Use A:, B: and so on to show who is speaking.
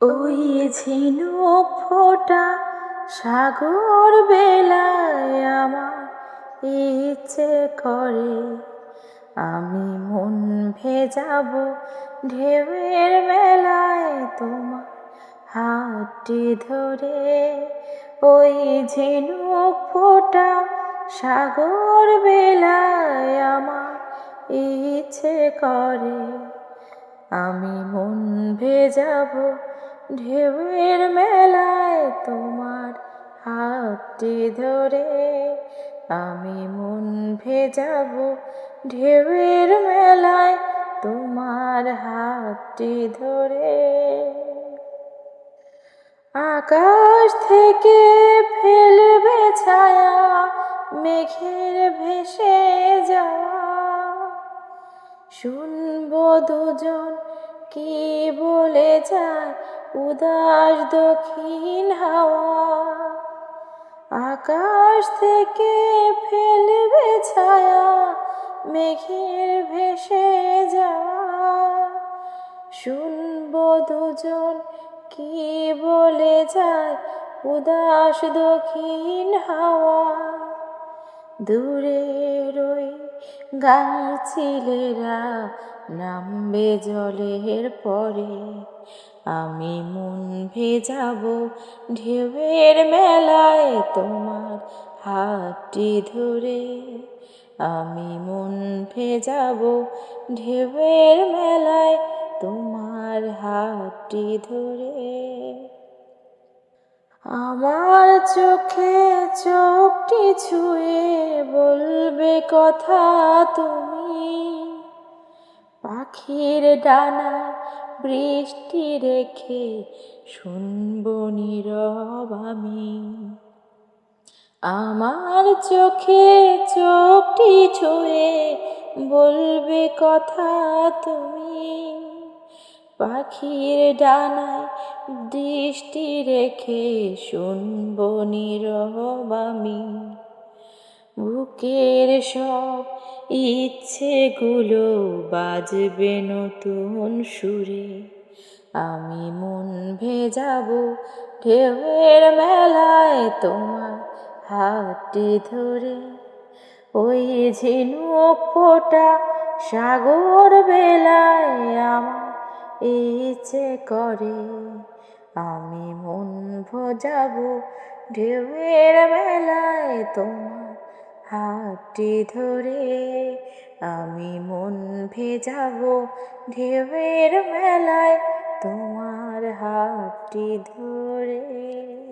A: ওই ঝিনুক ফোটা সাগর বেলায় আমার ইচ্ছে করে। আমি মন ভেজাব ঢেউয়ের মেলায় তোমার হাতটি ধরে। ওই ঝিনুক ফোটা সাগর বেলায় আমার ইচ্ছে করে। আমি মন ভেজাবো ঢেউয়ের মেলায় তোমার হাতটি ধরে আমি মন ভেজাবো। ঢেউয়ের মেলায় তোমার হাতটি ধরে আকাশ থেকে ফেলবে ছায়া, মেঘের ভেসে যাওয়া। শুনব দুজন কি বলে যায় উদাস দক্ষিণ হাওয়া আকাশ থেকে ফেলবে ছায়া, মেঘের ভেসে যাওয়া। শুনব দুজন কি বলে যায়, উদাস দক্ষিণ হাওয়া দূরে রই গাছিলেরা নামবে জলের পরে। আমি মন ভেজাবো ঢেউয়ের মেলায় তোমার হাতটি ধরে। আমি মন ভেজাবো ঢেউয়ের মেলায় তোমার হাতটি ধরে। আমার চোখে চোখটি ছুঁয়ে বলবে কথা তুমি। পাখির ডানা বৃষ্টি রেখে শুনব নীরব আমি। আমার চোখে চোখটি ছুঁয়ে বলবে কথা তুমি। পাখির ডানায় দৃষ্টি রেখে শুনব নীরব আমি বুকের সব ইচ্ছেগুলো বাজবে নতুন সুরে। আমি মন ভেজাবো ঢেউয়ের মেলায় তোমার হাতটি ধরে। ওই ঝিনুক ফোটা সাগর বেলায় আমার ইচ্ছে করে, আমি মন ভোজাবো ঢেউয়ের বেলায় তোমার হাতটি ধরে। আমি মন ভেজাব ঢেউয়ের বেলায় তোমার হাতটি ধরে।